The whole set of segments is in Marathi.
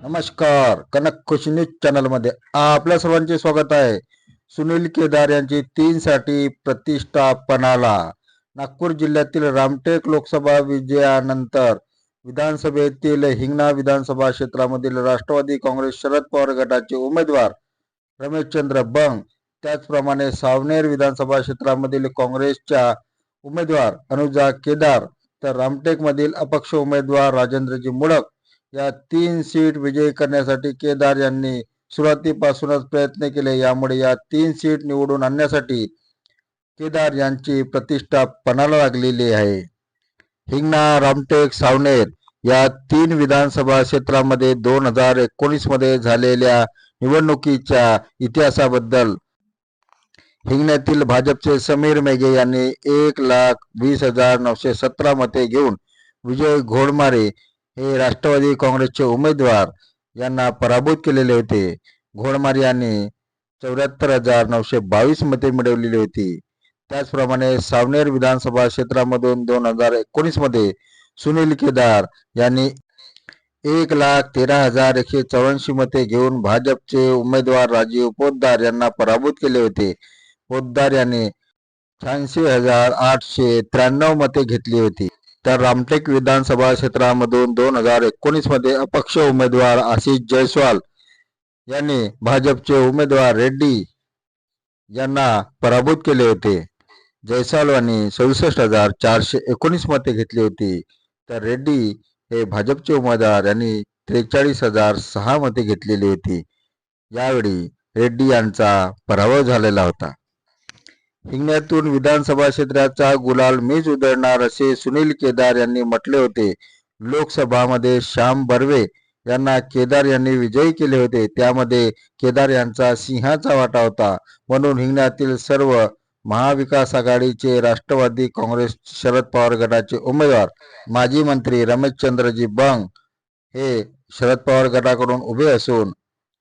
नमस्कार. कनक खुशी न्यूज चॅनलमध्ये आपल्या सर्वांचे स्वागत आहे. सुनील केदार यांची तीन साठी प्रतिष्ठापणाला नागपूर जिल्ह्यातील रामटेक लोकसभा विजयानंतर विधानसभेतील हिंगणा विधानसभा क्षेत्रामधील राष्ट्रवादी काँग्रेस शरद पवार गटाचे उमेदवार रमेशचंद्र बंग त्याचप्रमाणे सावनेर विधानसभा क्षेत्रामधील काँग्रेसच्या उमेदवार अनुजा केदार तर रामटेकमधील अपक्ष उमेदवार राजेंद्रजी मुळक या तीन सीट विजयी करण्यासाठी केदार यांनी सुरुवातीपासूनच प्रयत्न केले. यामुळे या तीन सीट निवडून आणण्यासाठी केदार यांची प्रतिष्ठा पणाला लागलेली आहे. हिंगणा रामटेक सावनेर या तीन विधानसभा क्षेत्रामध्ये दोन हजार एकोणीसमध्ये झालेल्या निवडणुकीच्या इतिहासाबद्दल हिंगण्यातील भाजपचे समीर मेघे यांनी एक लाख वीस हजार नऊशे सतरा मते घेऊन विजय घोडमारे हे राष्ट्रवादी काँग्रेसचे उमेदवार यांना पराभूत केलेले होते. घोडमार यांनी चौऱ्याहत्तर हजार नऊशे बावीस मते मिळवलेली होती. त्याचप्रमाणे सावनेर विधानसभा क्षेत्रामधून दोन हजार एकोणीसमध्ये सुनील केदार यांनी एक लाख तेरा हजार एकशे चौऱ्याऐंशी मते घेऊन भाजपचे उमेदवार राजीव पोद्दार यांना पराभूत केले होते. पोद्दार यांनी शहाऐंशी हजार आठशे त्र्याण्णव मते घेतली होती. तर रामटेक विधानसभा क्षेत्रामधून दोन हजार एकोणीसमध्ये अपक्ष उमेदवार आशिष जयस्वाल यांनी भाजपचे उमेदवार रेड्डी यांना पराभूत केले होते. जयस्वाल यांनी सदुसष्ट हजार चारशे एकोणीस मते घेतली होती. तर रेड्डी हे भाजपचे उमेदवार यांनी त्रेचाळीस हजार सहा मते घेतलेली होती. यावेळी रेड्डी यांचा पराभव झालेला होता. हिंगण्यातून विधानसभा क्षेत्राचा गुलाल मीच उधळणार असे सुनील केदार यांनी म्हटले होते. लोकसभामध्ये श्याम बर्वे यांना केदार यांनी विजयी केले होते. त्यामध्ये केदार यांचा सिंहाचा वाटा होता. म्हणून हिंगण्यातील सर्व महाविकास आघाडीचे राष्ट्रवादी काँग्रेस शरद पवार गटाचे उमेदवार माजी मंत्री रमेशचंद्रजी बंग हे शरद पवार गटाकडून उभे असून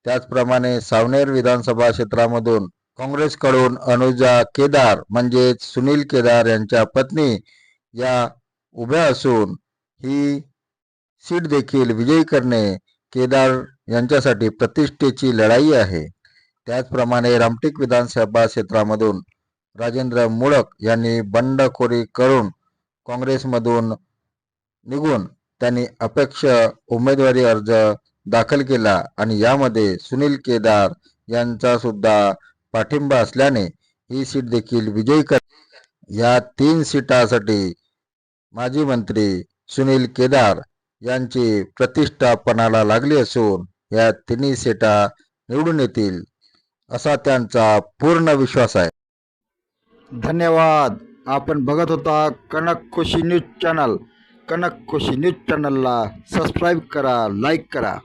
त्याचप्रमाणे सावनेर विधानसभा क्षेत्रामधून काँग्रेसकडून अनुजा केदार म्हणजेच सुनील केदार यांच्या पत्नी या उभ्या असून ही सीट देखील विजयी करणे केदार यांच्यासाठी प्रतिष्ठेची लढाई आहे. त्याचप्रमाणे रामटेक विधानसभा क्षेत्रामधून राजेंद्र मुळक यांनी बंडखोरी करून काँग्रेसमधून निघून त्यांनी अपेक्ष उमेदवारी अर्ज दाखल केला आणि यामध्ये सुनील केदार यांचा सुद्धा पाठिंबा असल्याने ही सीट देखील विजयी कर या तीन सीटासाठी माजी मंत्री सुनील केदार यांची प्रतिष्ठापणाला लागली असून या तिन्ही सीटा निवडून येतील असा त्यांचा पूर्ण विश्वास आहे. धन्यवाद. आपण बघत होता Kanak Khushi news channel. Kanak Khushi news चॅनलला सबस्क्राईब करा लाईक करा.